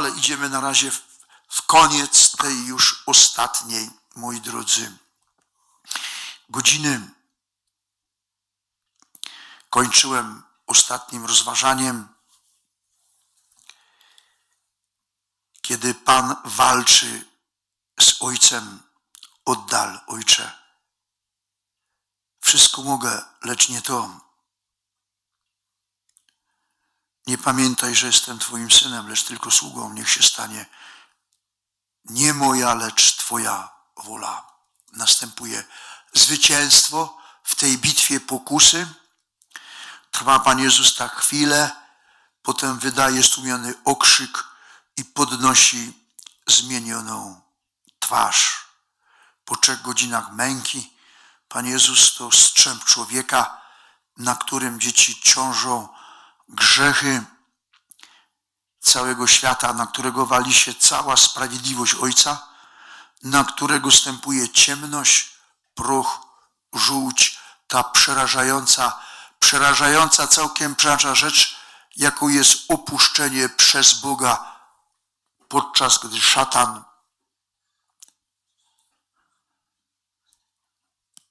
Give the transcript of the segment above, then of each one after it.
ale idziemy na razie w, w koniec tej już ostatniej, moi drodzy, godziny. Kończyłem ostatnim rozważaniem, kiedy Pan walczy z Ojcem, oddal, Ojcze. Wszystko mogę, lecz nie to. Nie pamiętaj, że jestem Twoim synem, lecz tylko sługą. Niech się stanie nie moja, lecz Twoja wola. Następuje zwycięstwo w tej bitwie pokusy. Trwa Pan Jezus tak chwilę, potem wydaje stłumiony okrzyk i podnosi zmienioną twarz. Po trzech godzinach męki Pan Jezus to strzęp człowieka, na którym dzieci ciążą grzechy całego świata, na którego wali się cała sprawiedliwość Ojca, na którego stępuje ciemność, proch, żółć, ta przerażająca, przerażająca, całkiem przeraża rzecz, jaką jest opuszczenie przez Boga, podczas gdy szatan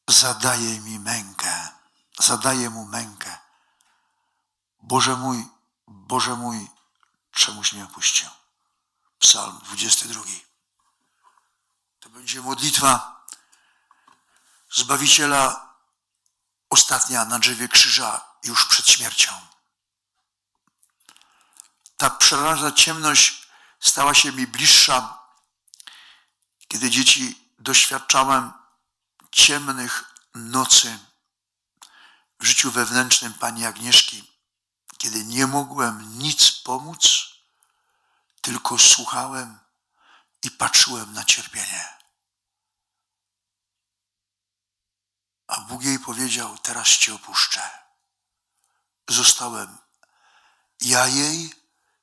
zadaje mi mękę, zadaje mu mękę. Boże mój, Boże mój, czemuś mnie opuścił. Psalm 22. To będzie modlitwa Zbawiciela ostatnia na drzewie krzyża już przed śmiercią. Ta przeraża ciemność stała się mi bliższa, kiedy dzieci doświadczałem ciemnych nocy w życiu wewnętrznym pani Agnieszki, kiedy nie mogłem nic pomóc, tylko słuchałem i patrzyłem na cierpienie. A Bóg jej powiedział: Teraz cię opuszczę. Zostałem ja jej,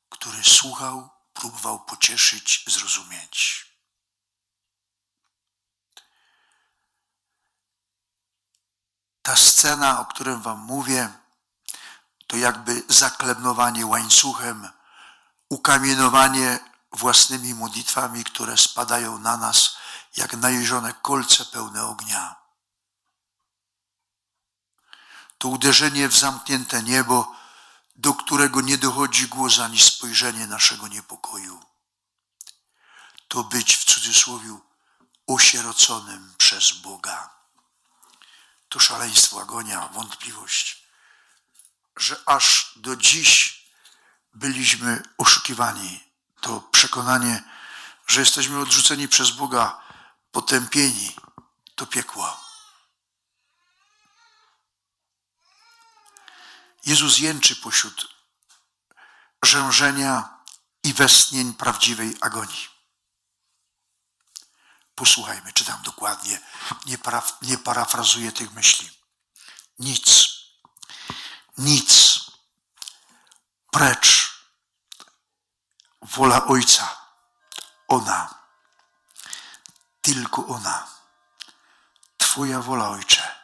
który słuchał, próbował pocieszyć, zrozumieć. Ta scena, o której Wam mówię, to jakby zaklebnowanie łańcuchem, ukamienowanie własnymi modlitwami, które spadają na nas jak najeżone kolce pełne ognia. To uderzenie w zamknięte niebo, do którego nie dochodzi głos ani spojrzenie naszego niepokoju. To być w cudzysłowie osieroconym przez Boga. To szaleństwo, agonia, wątpliwość, że aż do dziś byliśmy oszukiwani. To przekonanie, że jesteśmy odrzuceni przez Boga, potępieni, to piekło. Jezus jęczy pośród rzężenia i westchnień prawdziwej agonii. Posłuchajmy, czytam dokładnie, nie, paraf, nie parafrazuję tych myśli. Nic, nic, precz, wola Ojca, ona, tylko ona, Twoja wola, Ojcze,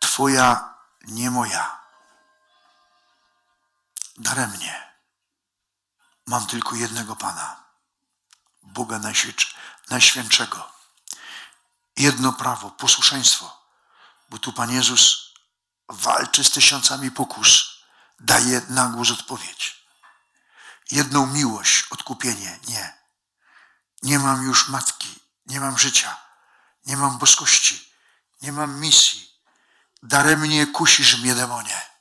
Twoja, nie moja. Daremnie. Mam tylko jednego Pana, Boga Najświętszego. Jedno prawo, posłuszeństwo, bo tu Pan Jezus walczy z tysiącami pokus, daje na głos odpowiedź. Jedną miłość, odkupienie, nie. Nie mam już matki, nie mam życia, nie mam boskości, nie mam misji. Daremnie kusisz mnie, demonie.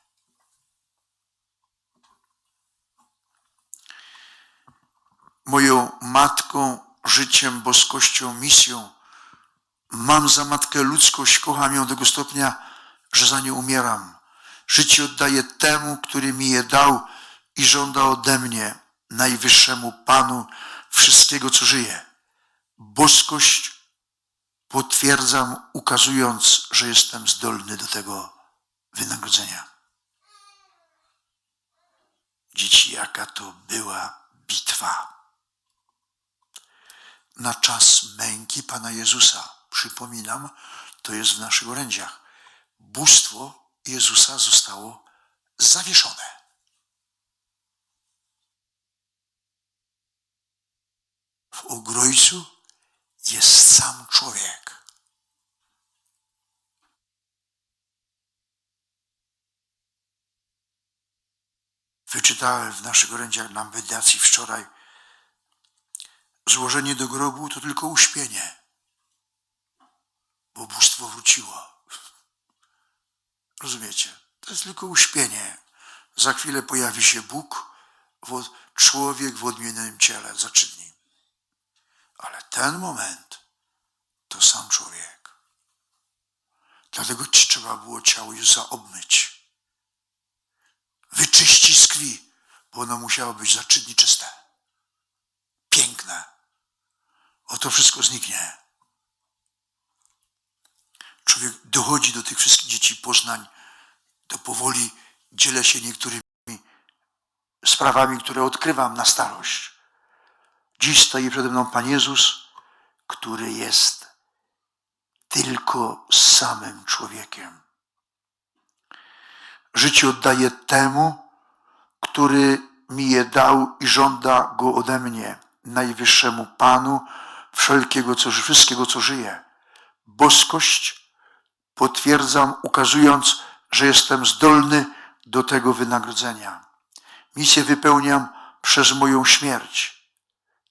moją matką, życiem, boskością, misją. Mam za matkę ludzkość, kocham ją do tego stopnia, że za nią umieram. Życie oddaję temu, który mi je dał i żąda ode mnie, najwyższemu Panu, wszystkiego, co żyje. Boskość potwierdzam, ukazując, że jestem zdolny do tego wynagrodzenia. Dzieci, jaka to była bitwa na czas męki Pana Jezusa. Przypominam, to jest w naszych orędziach. Bóstwo Jezusa zostało zawieszone. Ogrojcu jest sam człowiek. Wyczytałem w naszych orędziach na medytacji wczoraj, złożenie do grobu to tylko uśpienie, bo bóstwo wróciło. Rozumiecie? To jest tylko uśpienie. Za chwilę pojawi się Bóg, człowiek w odmienionym ciele za trzy dni. Ale ten moment to sam człowiek. Dlatego ci trzeba było ciało Jezusa obmyć. Wyczyścić z krwi, bo ono musiało być za trzy dni czyste. Piękne. O to wszystko zniknie. Człowiek dochodzi do tych wszystkich dzieci poznań, to powoli dzielę się niektórymi sprawami, które odkrywam na starość. Dziś stoi przede mną Pan Jezus, który jest tylko samym człowiekiem. Życie oddaję temu, który mi je dał i żąda go ode mnie, najwyższemu Panu, wszelkiego, co, wszystkiego, co żyje. Boskość potwierdzam, ukazując, że jestem zdolny do tego wynagrodzenia. Misję wypełniam przez moją śmierć.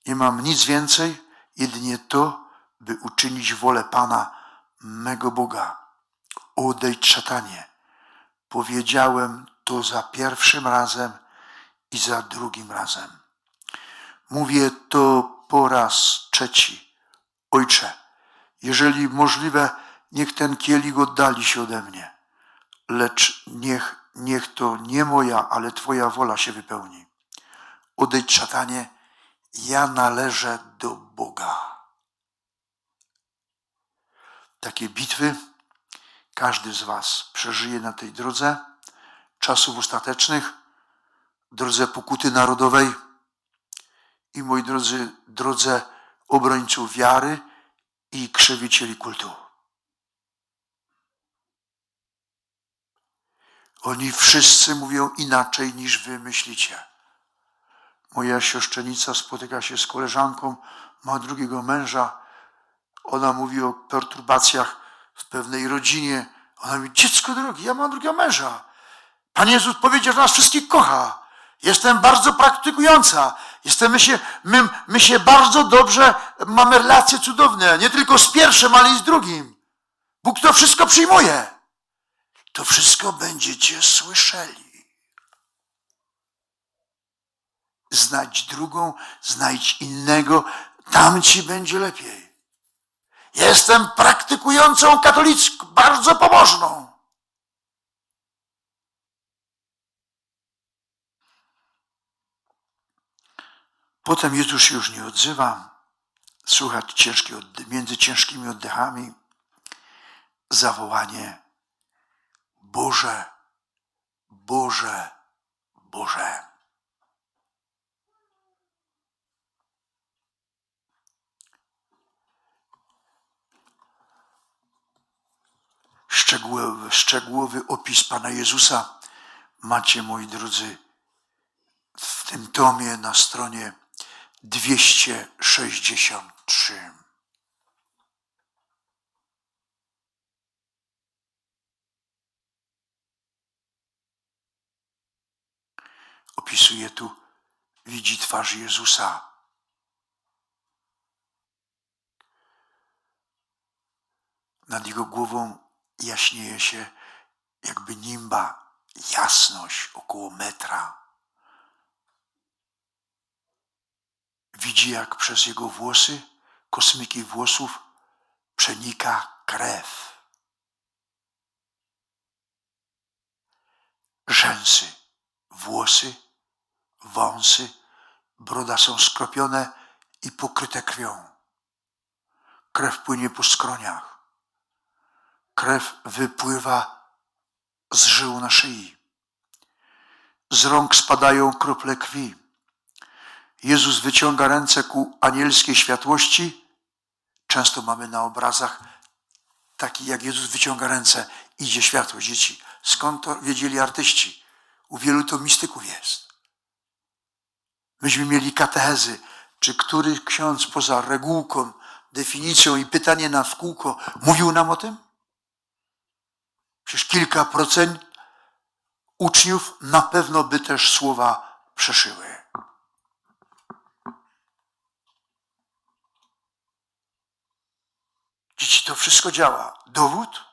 Nie mam nic więcej, jedynie to, by uczynić wolę Pana, mego Boga. Odejdź szatanie. Powiedziałem to za pierwszym razem i za drugim razem. Mówię to po raz trzeci. Ojcze, jeżeli możliwe, niech ten kielich oddali się ode mnie, lecz niech, niech to nie moja, ale Twoja wola się wypełni. Odejdź szatanie, ja należę do Boga. Takie bitwy każdy z Was przeżyje na tej drodze czasów ostatecznych, drodze pokuty narodowej i moi drodzy, drodze obrońców wiary i krzewicieli kultu. Oni wszyscy mówią inaczej niż wy myślicie. Moja siostrzenica spotyka się z koleżanką, ma drugiego męża. Ona mówi o perturbacjach w pewnej rodzinie. Ona mówi, dziecko drogi, ja mam drugiego męża. Pan Jezus powiedział, że nas wszystkich kocha. Jestem bardzo praktykująca. Jestem, my, się, my, my się bardzo dobrze, mamy relacje cudowne. Nie tylko z pierwszym, ale i z drugim. Bóg to wszystko przyjmuje. To wszystko będziecie słyszeli. Znajdź drugą, znajdź innego, tam ci będzie lepiej. Jestem praktykującą katolicką, bardzo pobożną. Potem Jezus już nie odzywa. Słuchać ciężkie odde- między ciężkimi oddechami zawołanie Boże, Boże, Boże. Szczegółowy, szczegółowy opis Pana Jezusa macie, moi drodzy, w tym tomie na stronie 263. Opisuje tu, widzi twarz Jezusa. Nad jego głową jaśnieje się jakby nimba, jasność około metra. Widzi, jak przez jego włosy, kosmyki włosów, przenika krew. Rzęsy, włosy, wąsy, broda są skropione i pokryte krwią. Krew płynie po skroniach. Krew wypływa z żył na szyi. Z rąk spadają krople krwi. Jezus wyciąga ręce ku anielskiej światłości. Często mamy na obrazach taki, jak Jezus wyciąga ręce, idzie światło dzieci. Skąd to wiedzieli artyści? U wielu to mistyków jest. Myśmy mieli katechezy. Czy który ksiądz poza regułką, definicją i pytanie na w kółko mówił nam o tym? Przecież kilka procent uczniów na pewno by też słowa przeszyły. Dzieci, to wszystko działa. Dowód?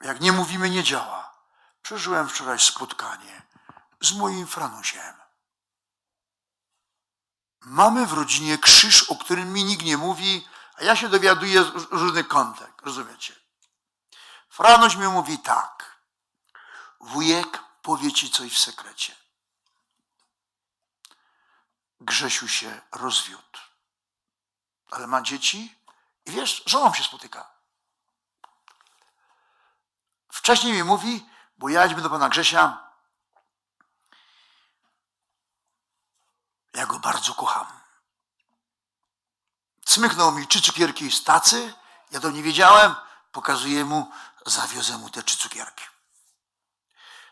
Jak nie mówimy, nie działa. Przeżyłem wczoraj spotkanie z moim Franusiem. Mamy w rodzinie krzyż, o którym mi nikt nie mówi, a ja się dowiaduję z różnych kątek, rozumiecie? Franuś mi mówi tak. Wujek powie ci coś w sekrecie. Grzesiu się rozwiódł. Ale ma dzieci i wiesz, żoną się spotyka. Wcześniej mi mówi, bo ja idźmy do pana Grzesia, ja go bardzo kocham. Cmychnął mi trzy cukierki z tacy, ja to nie wiedziałem, pokazuję mu, zawiozę mu te trzy cukierki.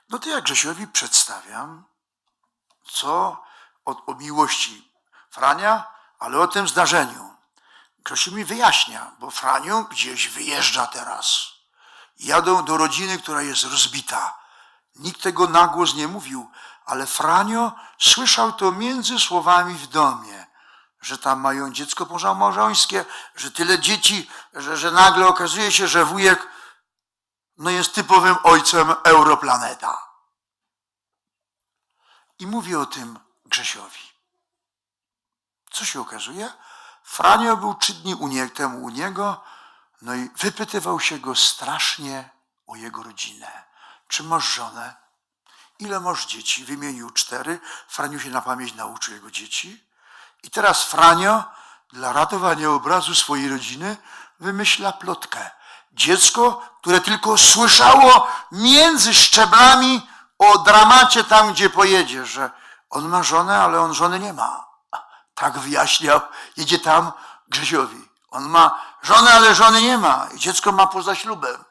No to ja Grzesiowi przedstawiam, co od, o miłości Frania, ale o tym zdarzeniu. Grzesiu mi wyjaśnia, bo Franiu gdzieś wyjeżdża teraz. Jadą do rodziny, która jest rozbita. Nikt tego na głos nie mówił, ale Franio słyszał to między słowami w domie, że tam mają dziecko małżeńskie, że tyle dzieci, że, że nagle okazuje się, że wujek no jest typowym ojcem Europlaneta. I mówi o tym Grzesiowi. Co się okazuje? Franio był trzy dni u nie, temu u niego, no i wypytywał się go strasznie o jego rodzinę. Czy masz żonę? Ile masz dzieci? Wymienił cztery. Franiu się na pamięć nauczył jego dzieci. I teraz Franio dla ratowania obrazu swojej rodziny wymyśla plotkę. Dziecko, które tylko słyszało między szczeblami o dramacie tam, gdzie pojedzie, że on ma żonę, ale on żony nie ma. Tak wyjaśniał, jedzie tam Grzesiowi. On ma żonę, ale żony nie ma. I dziecko ma poza ślubem.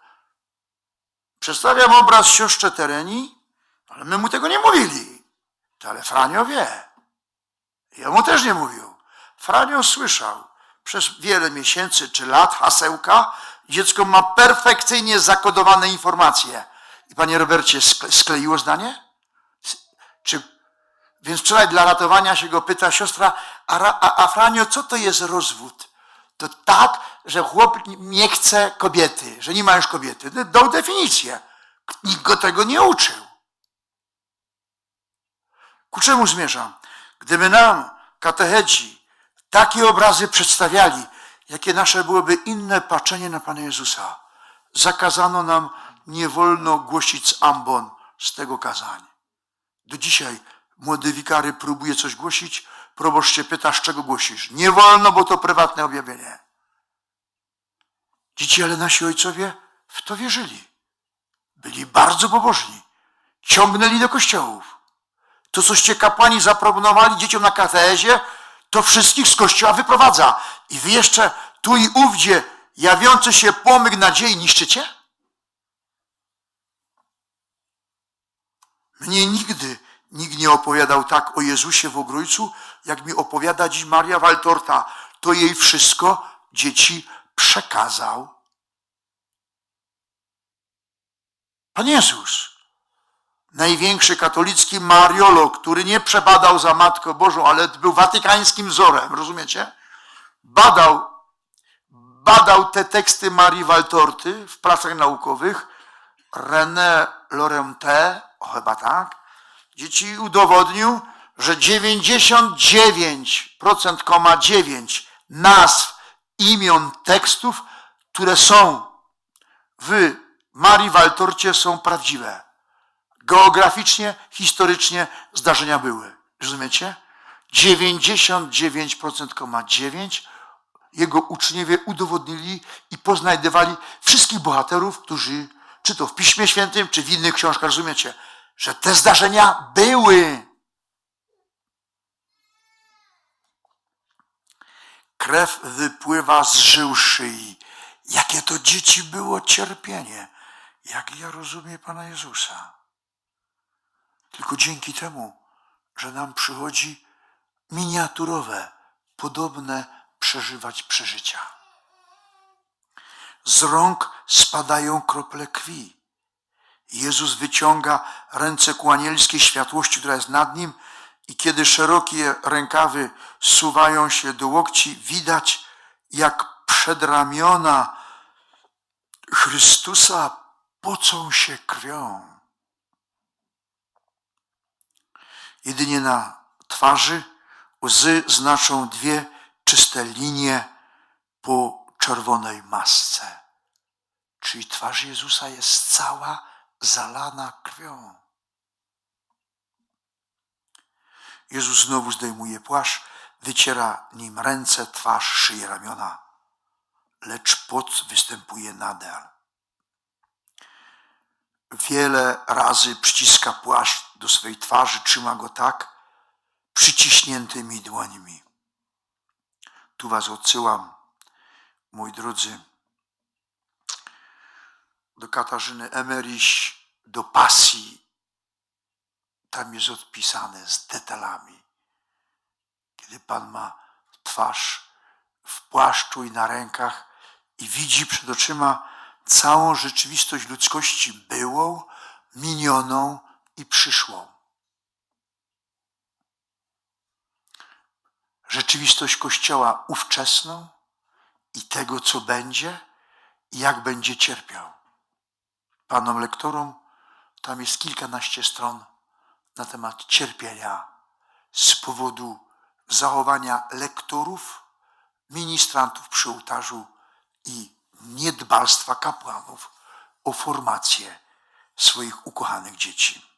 Przedstawiam obraz siostrze Tereni, ale my mu tego nie mówili. To ale Franio wie. Ja mu też nie mówił. Franio słyszał przez wiele miesięcy czy lat hasełka. Dziecko ma perfekcyjnie zakodowane informacje. I panie Robercie, skle- skleiło zdanie? Czy, więc wczoraj dla ratowania się go pyta siostra, a, a, a Franio, co to jest rozwód? To tak, że chłop nie chce kobiety, że nie ma już kobiety. Dał definicję. Nikt go tego nie uczył. Ku czemu zmierzam? Gdyby nam katecheci takie obrazy przedstawiali, jakie nasze byłoby inne patrzenie na Pana Jezusa, zakazano nam nie wolno głosić z ambon z tego kazań. Do dzisiaj młody wikary próbuje coś głosić, proboszcz się pyta, z czego głosisz. Nie wolno, bo to prywatne objawienie. Dzieci, ale nasi ojcowie w to wierzyli. Byli bardzo pobożni. Ciągnęli do kościołów. To, coście kapłani zaproponowali dzieciom na katezie, to wszystkich z kościoła wyprowadza. I wy jeszcze tu i ówdzie jawiący się płomyk nadziei niszczycie? Mnie nigdy nikt nie opowiadał tak o Jezusie w Ogrójcu, jak mi opowiada dziś Maria Waltorta. To jej wszystko dzieci przekazał Pan Jezus. Największy katolicki mariolog, który nie przebadał za Matką Bożą, ale był watykańskim wzorem, rozumiecie? Badał, badał te teksty Marii Waltorty w pracach naukowych. René Laurenté, o chyba tak, dzieci udowodnił, że 99,9% nazw, imion tekstów, które są w Marii Waltorcie są prawdziwe. Geograficznie, historycznie zdarzenia były. Rozumiecie? 99,9% jego uczniowie udowodnili i poznajdywali wszystkich bohaterów, którzy, czy to w Piśmie Świętym, czy w innych książkach, rozumiecie, że te zdarzenia były. Krew wypływa z żył szyi. Jakie to dzieci było cierpienie. Jak ja rozumiem Pana Jezusa. Tylko dzięki temu, że nam przychodzi miniaturowe podobne przeżywać przeżycia. Z rąk spadają krople krwi. Jezus wyciąga ręce ku anielskiej światłości, która jest nad nim, i kiedy szerokie rękawy suwają się do łokci, widać, jak przedramiona Chrystusa pocą się krwią. Jedynie na twarzy łzy znaczą dwie czyste linie po czerwonej masce. Czyli twarz Jezusa jest cała zalana krwią. Jezus znowu zdejmuje płaszcz, wyciera nim ręce, twarz, szyję, ramiona, lecz pot występuje nadal. Wiele razy przyciska płaszcz do swej twarzy, trzyma go tak, przyciśniętymi dłońmi. Tu was odsyłam, moi drodzy, do Katarzyny Emeryś, do pasji. Tam jest odpisane z detalami. Kiedy Pan ma twarz w płaszczu i na rękach i widzi przed oczyma całą rzeczywistość ludzkości byłą, minioną i przyszłą. Rzeczywistość Kościoła ówczesną i tego, co będzie i jak będzie cierpiał. Panom lektorom tam jest kilkanaście stron na temat cierpienia z powodu zachowania lektorów, ministrantów przy ołtarzu i niedbalstwa kapłanów o formację swoich ukochanych dzieci.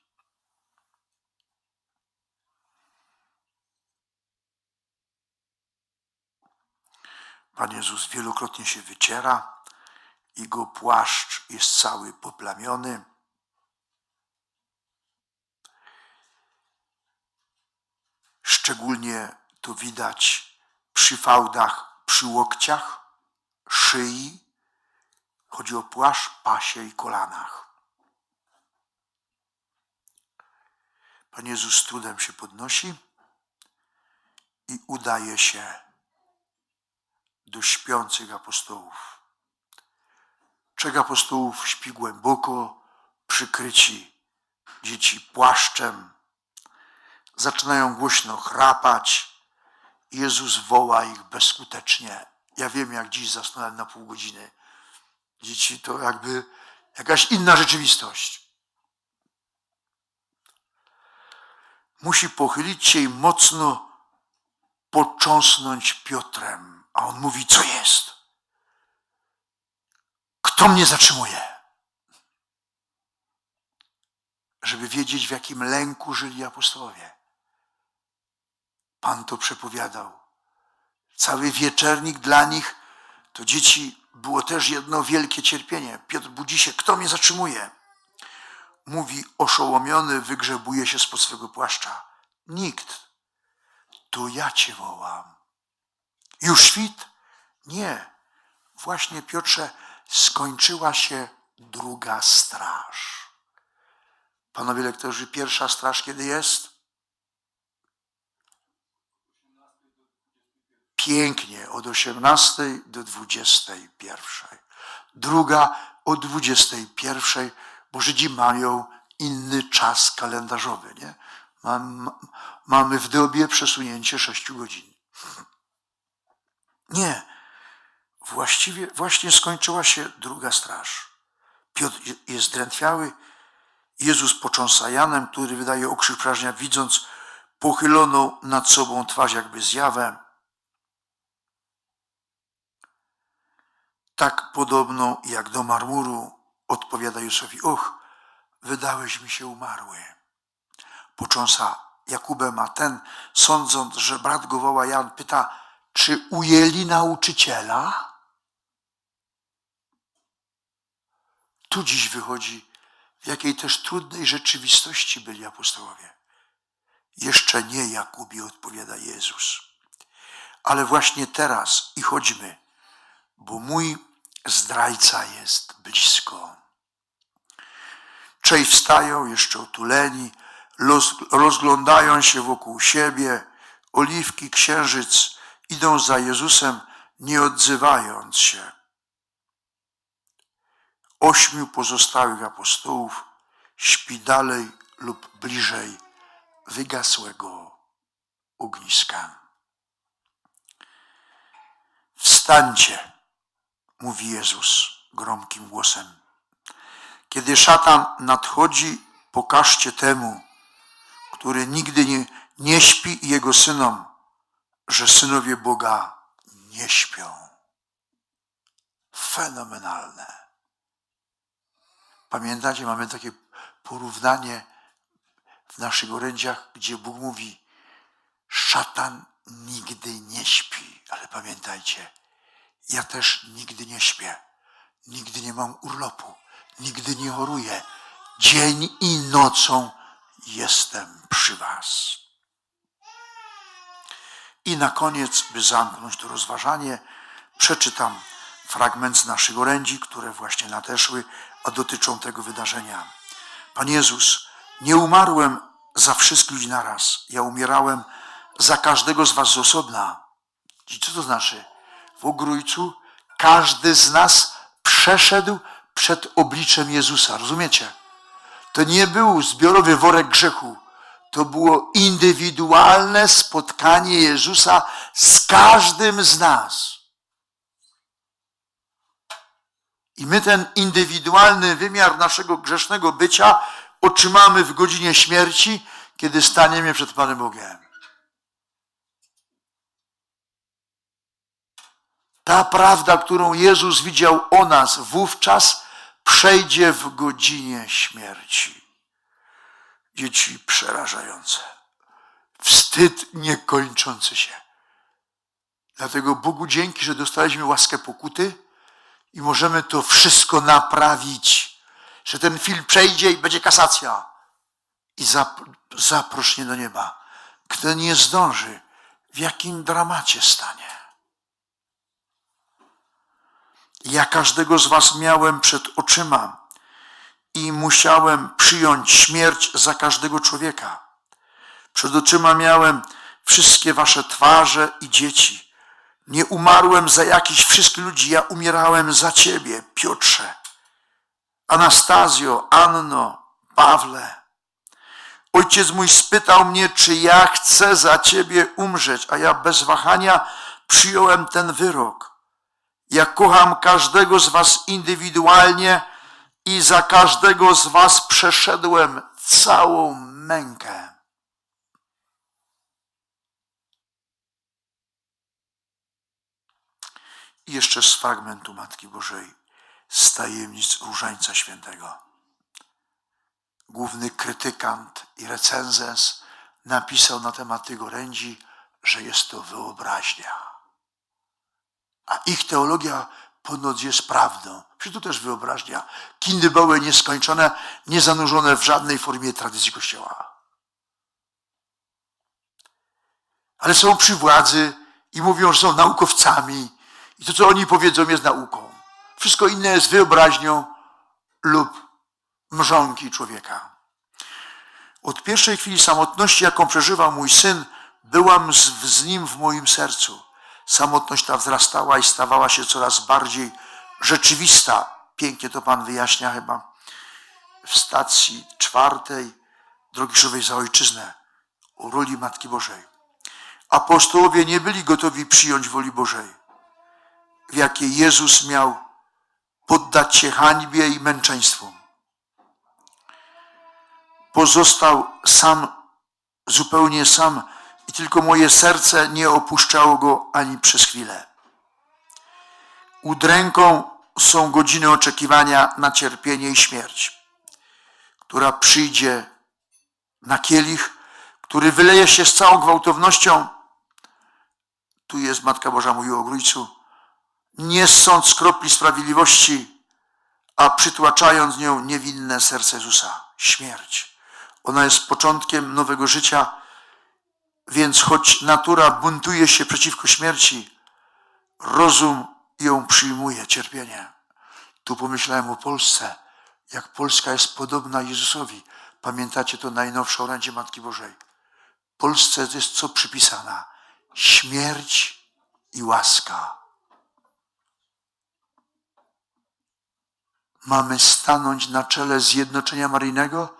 Pan Jezus wielokrotnie się wyciera, jego płaszcz jest cały poplamiony. Szczególnie to widać przy fałdach, przy łokciach, szyi. Chodzi o płaszcz, pasie i kolanach. Pan Jezus z trudem się podnosi i udaje się do śpiących apostołów. Trzech apostołów śpi głęboko, przykryci dzieci płaszczem. Zaczynają głośno chrapać. Jezus woła ich bezskutecznie. Ja wiem, jak dziś zasnąłem na pół godziny. Dzieci to jakby jakaś inna rzeczywistość. Musi pochylić się i mocno począsnąć Piotrem. A on mówi, co jest? Kto mnie zatrzymuje? Żeby wiedzieć, w jakim lęku żyli apostołowie. Pan to przepowiadał. Cały wieczernik dla nich to dzieci było też jedno wielkie cierpienie. Piotr budzi się, kto mnie zatrzymuje? Mówi oszołomiony, wygrzebuje się spod swego płaszcza. Nikt. To ja cię wołam. Już świt? Nie. Właśnie, Piotrze, skończyła się druga straż. Panowie lektorzy, pierwsza straż kiedy jest? Pięknie, od 18 do 21. Druga od 21, bo Żydzi mają inny czas kalendarzowy. Nie? mamy w dobie przesunięcie 6 godzin. Nie. Właściwie właśnie skończyła się druga straż. Piotr jest drętwiały. Jezus począsa Janem, który wydaje okrzyk prażnia, widząc pochyloną nad sobą twarz jakby zjawę. Tak podobną jak do marmuru odpowiada Józefowi, och, wydałeś mi się umarły. Począsa Jakubem, a ten, sądząc, że brat go woła Jan, pyta, czy ujęli nauczyciela? Tu dziś wychodzi, w jakiej też trudnej rzeczywistości byli apostołowie. Jeszcze nie Jakubie odpowiada Jezus. Ale właśnie teraz i chodźmy, bo mój zdrajca jest blisko. Trzej wstają, jeszcze otuleni, rozglądają się wokół siebie, oliwki, księżyc idą za Jezusem, nie odzywając się. Ośmiu pozostałych apostołów śpi dalej lub bliżej wygasłego ogniska. Wstańcie, mówi Jezus gromkim głosem. Kiedy szatan nadchodzi, pokażcie temu, który nigdy nie, nie śpi i jego synom, że synowie Boga nie śpią. Fenomenalne. Pamiętacie, mamy takie porównanie w naszych orędziach, gdzie Bóg mówi, szatan nigdy nie śpi. Ale pamiętajcie, ja też nigdy nie śpię. Nigdy nie mam urlopu. Nigdy nie choruję. Dzień i nocą jestem przy Was. I na koniec, by zamknąć to rozważanie, przeczytam fragment z naszych orędzi, które właśnie nadeszły, a dotyczą tego wydarzenia. Pan Jezus, nie umarłem za wszystkich ludzi naraz. Ja umierałem za każdego z was z osobna. I co to znaczy? W ogrójcu każdy z nas przeszedł przed obliczem Jezusa. Rozumiecie? To nie był zbiorowy worek grzechu. To było indywidualne spotkanie Jezusa z każdym z nas. I my ten indywidualny wymiar naszego grzesznego bycia otrzymamy w godzinie śmierci, kiedy staniemy przed Panem Bogiem. Ta prawda, którą Jezus widział o nas wówczas, przejdzie w godzinie śmierci. Dzieci przerażające. Wstyd niekończący się. Dlatego Bogu dzięki, że dostaliśmy łaskę pokuty i możemy to wszystko naprawić. Że ten film przejdzie i będzie kasacja. I zap zaprosznie do nieba. Kto nie zdąży, w jakim dramacie stanie. Ja każdego z was miałem przed oczyma i musiałem przyjąć śmierć za każdego człowieka. Przed oczyma miałem wszystkie wasze twarze i dzieci. Nie umarłem za jakichś wszystkich ludzi, ja umierałem za ciebie, Piotrze, Anastazjo, Anno, Pawle. Ojciec mój spytał mnie, czy ja chcę za ciebie umrzeć, a ja bez wahania przyjąłem ten wyrok. Ja kocham każdego z Was indywidualnie i za każdego z Was przeszedłem całą mękę. I jeszcze z fragmentu Matki Bożej, z tajemnic Różańca Świętego. Główny krytykant i recenzens napisał na temat tych orędzi, że jest to wyobraźnia. A ich teologia ponoć jest prawdą. Czy tu też wyobraźnia. Kindy były nieskończone, niezanurzone w żadnej formie tradycji Kościoła. Ale są przy władzy i mówią, że są naukowcami. I to, co oni powiedzą, jest nauką. Wszystko inne jest wyobraźnią lub mrzonki człowieka. Od pierwszej chwili samotności, jaką przeżywał mój syn, byłam z, z nim w moim sercu. Samotność ta wzrastała i stawała się coraz bardziej rzeczywista. Pięknie to Pan wyjaśnia chyba w stacji czwartej Drogi Krzyżowej za Ojczyznę o roli Matki Bożej. Apostołowie nie byli gotowi przyjąć woli Bożej, w jakiej Jezus miał poddać się hańbie i męczeństwom. Pozostał sam, zupełnie sam tylko moje serce nie opuszczało go ani przez chwilę. Udręką są godziny oczekiwania na cierpienie i śmierć, która przyjdzie na kielich, który wyleje się z całą gwałtownością. Tu jest Matka Boża mówiła o. Nie sąd kropli sprawiedliwości, a przytłaczając nią niewinne serce Jezusa. Śmierć. Ona jest początkiem nowego życia, więc choć natura buntuje się przeciwko śmierci, rozum ją przyjmuje, cierpienie. Tu pomyślałem o Polsce, jak Polska jest podobna Jezusowi. Pamiętacie to najnowsze orędzie Matki Bożej. Polsce jest co przypisana? Śmierć i łaska. Mamy stanąć na czele zjednoczenia maryjnego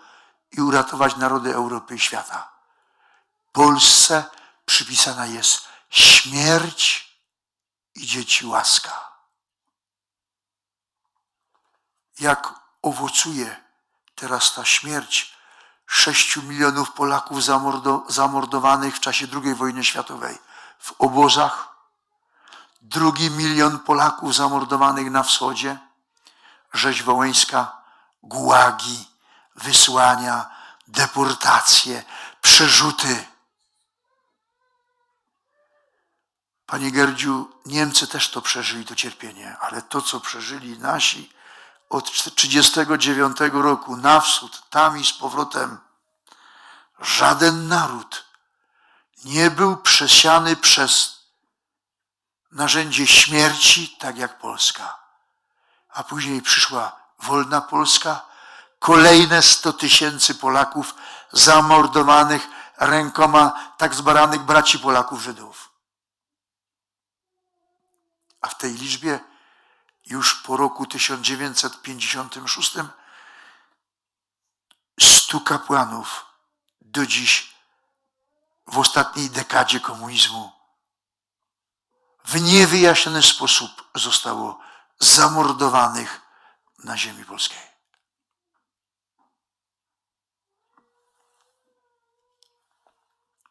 i uratować narody Europy i świata. Polsce przypisana jest śmierć i dzieci łaska. Jak owocuje teraz ta śmierć sześciu milionów Polaków zamordo- zamordowanych w czasie II wojny światowej w obozach, drugi milion Polaków zamordowanych na wschodzie, rzeź wołyńska, gułagi, wysłania, deportacje, przerzuty. Panie Gerdziu, Niemcy też to przeżyli, to cierpienie, ale to, co przeżyli nasi od 1939 roku na wschód, tam i z powrotem, żaden naród nie był przesiany przez narzędzie śmierci, tak jak Polska. A później przyszła wolna Polska, kolejne 100 tysięcy Polaków zamordowanych rękoma tak zbaranych braci Polaków Żydów. A w tej liczbie już po roku 1956 stu kapłanów do dziś w ostatniej dekadzie komunizmu w niewyjaśniony sposób zostało zamordowanych na ziemi polskiej.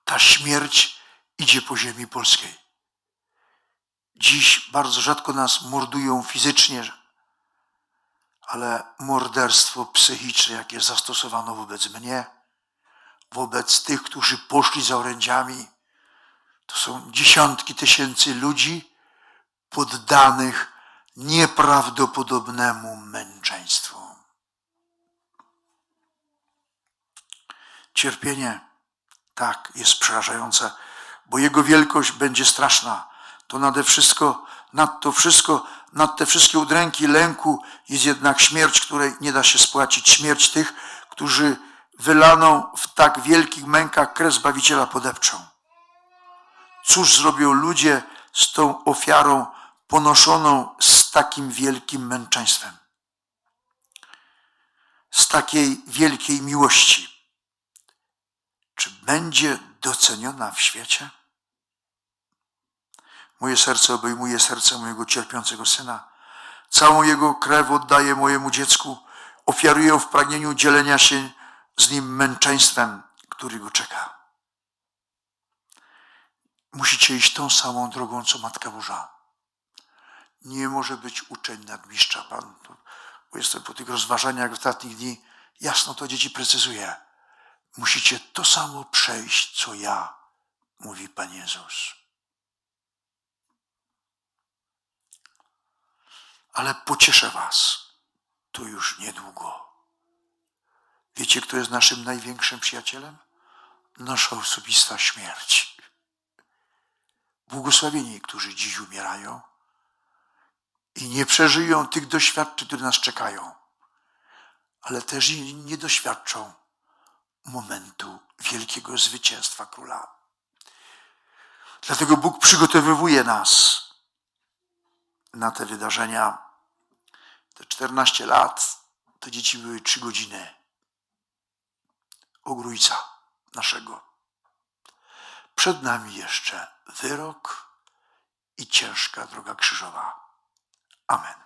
Ta śmierć idzie po ziemi polskiej. Dziś bardzo rzadko nas mordują fizycznie, ale morderstwo psychiczne, jakie zastosowano wobec mnie, wobec tych, którzy poszli za orędziami, to są dziesiątki tysięcy ludzi poddanych nieprawdopodobnemu męczeństwu. Cierpienie, tak, jest przerażające, bo jego wielkość będzie straszna. To nade wszystko, nad to wszystko, nad te wszystkie udręki lęku jest jednak śmierć, której nie da się spłacić. Śmierć tych, którzy wylaną w tak wielkich mękach krew Zbawiciela podepczą. Cóż zrobią ludzie z tą ofiarą ponoszoną z takim wielkim męczeństwem? Z takiej wielkiej miłości. Czy będzie doceniona w świecie? Moje serce obejmuje serce mojego cierpiącego syna. Całą jego krew oddaję mojemu dziecku. Ofiaruję w pragnieniu dzielenia się z nim męczeństwem, który go czeka. Musicie iść tą samą drogą, co Matka Boża. Nie może być uczeń nadmistrza. Pan, bo jestem po tych rozważaniach ostatnich dni, jasno to dzieci precyzuje. Musicie to samo przejść, co ja, mówi Pan Jezus. Ale pocieszę Was, to już niedługo. Wiecie, kto jest naszym największym przyjacielem? Nasza osobista śmierć. Błogosławieni, którzy dziś umierają i nie przeżyją tych doświadczeń, które nas czekają, ale też nie doświadczą momentu wielkiego zwycięstwa króla. Dlatego Bóg przygotowywuje nas na te wydarzenia. Te 14 lat to dzieci były 3 godziny ogrójca naszego. Przed nami jeszcze wyrok i ciężka droga krzyżowa. Amen.